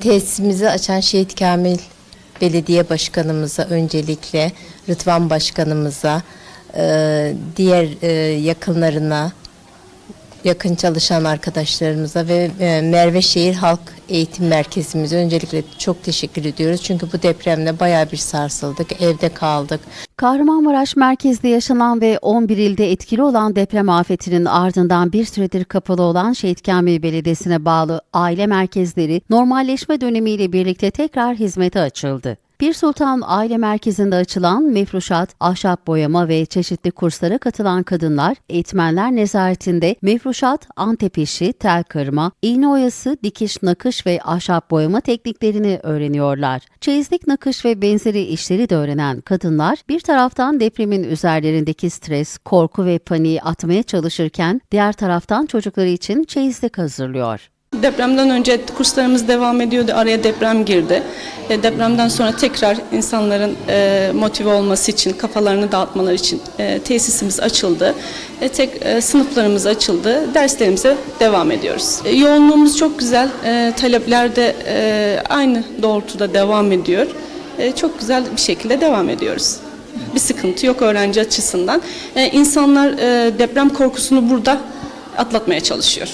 tesisimizi açan Şehit Kamil Belediye Başkanımıza öncelikle, Rıdvan Başkanımıza, e, diğer e, yakınlarına, yakın çalışan arkadaşlarımıza ve e, Merve Şehir Halk Eğitim Merkezimize öncelikle çok teşekkür ediyoruz. Çünkü bu depremde bayağı bir sarsıldık, evde kaldık. Kahramanmaraş merkezde yaşanan ve 11 ilde etkili olan deprem afetinin ardından bir süredir kapalı olan Şehit Kamil Belediyesi'ne bağlı aile merkezleri normalleşme dönemiyle birlikte tekrar hizmete açıldı. Bir Sultan Aile Merkezi'nde açılan mefruşat, ahşap boyama ve çeşitli kurslara katılan kadınlar, eğitmenler nezaretinde mefruşat, antep işi, tel kırma, iğne oyası, dikiş, nakış ve ahşap boyama tekniklerini öğreniyorlar. Çeyizlik, nakış ve benzeri işleri de öğrenen kadınlar, bir taraftan depremin üzerlerindeki stres, korku ve paniği atmaya çalışırken, diğer taraftan çocukları için çeyizlik hazırlıyor. Depremden önce kurslarımız devam ediyordu. Araya deprem girdi. E, depremden sonra tekrar insanların e, motive olması için, kafalarını dağıtmaları için e, tesisimiz açıldı. Tek sınıflarımız açıldı. Derslerimize devam ediyoruz. E, yoğunluğumuz çok güzel. E, talepler de aynı doğrultuda devam ediyor. Çok güzel bir şekilde devam ediyoruz bir sıkıntı yok öğrenci açısından. E, insanlar e, deprem korkusunu burada atlatmaya çalışıyor.